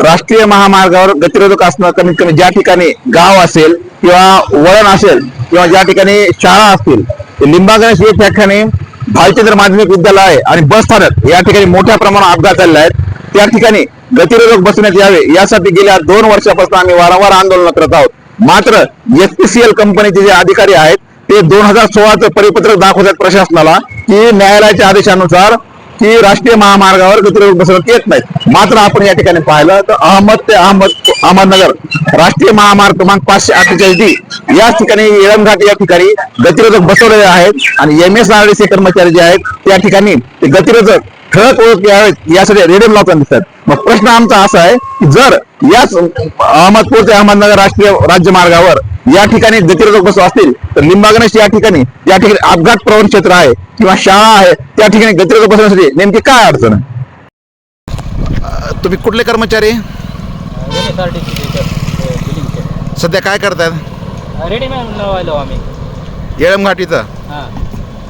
राष्ट्रीय महामार्गावर गतिरोधक असणं कमीत कमी ज्या ठिकाणी गाव असेल किंवा वळण असेल किंवा ज्या ठिकाणी शाळा असतील ते लिंबागणेश या भालचंद्र माध्यमिक विद्यालय आणि बस स्थानक या ठिकाणी मोठ्या प्रमाणात अपघात झालेले आहेत त्या ठिकाणी गतिरोधक बसण्यात यावे यासाठी गेल्या दोन वर्षापासून आम्ही वारंवार आंदोलन करत आहोत. मात्र एसपीसीएल पी सी एल कंपनीचे जे अधिकारी आहेत ते दोन हजार सोळाचं परिपत्रक दाखवतात प्रशासनाला की न्यायालयाच्या आदेशानुसार की राष्ट्रीय महामार्गावर गतिरोधक बसवण्यात येत नाहीत. मात्र आपण या ठिकाणी पाहिलं तर अहमद ते अहमद अहमदनगर राष्ट्रीय महामार्ग क्रमांक पाचशे अठ्ठेचाळीस डी याच ठिकाणी येळमघाट या ठिकाणी गतिरोधक बसवलेले आहेत आणि एम एस आर डी कर्मचारी जे आहेत त्या ठिकाणी ते गतिरोधक ठळक ओळखले आहेत यासाठी रेडियम लावताना दिसतात. मग प्रश्न आमचा असा आहे की जर याच अहमदपूर ते अहमदनगर राष्ट्रीय राज्य मार्गावर या ठिकाणी गतिरोधक बस असतील तर लिंबागणेश या ठिकाणी या ठिकाणी अपघात प्रवण क्षेत्र आहे किंवा शाळा आहे त्या ठिकाणी गतिरोधक बसण्यासाठी नेमकी काय अडचण आहे? तुम्ही कुठले कर्मचारी? सध्या काय करतायत रेडीमेड लावायलो आम्ही येळमघाटीचं हां.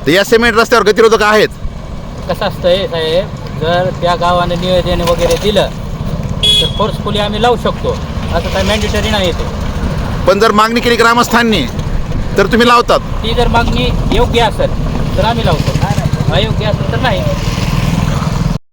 तर या सिमेंट रस्त्यावर गतिरोधक आहेत? कसं असतंय साहेब जर त्या गावाने नियोजन वगैरे दिलं तर फोर्सफुली आम्ही लावू शकतो. असं काही मॅन्डेटरी नाही ते. पण जर मागणी केली ग्रामस्थांनी तर तुम्ही लावतात. ती जर मागणी योग्य असेल तर आम्ही लावतो. अयोग्य असेल तर नाही.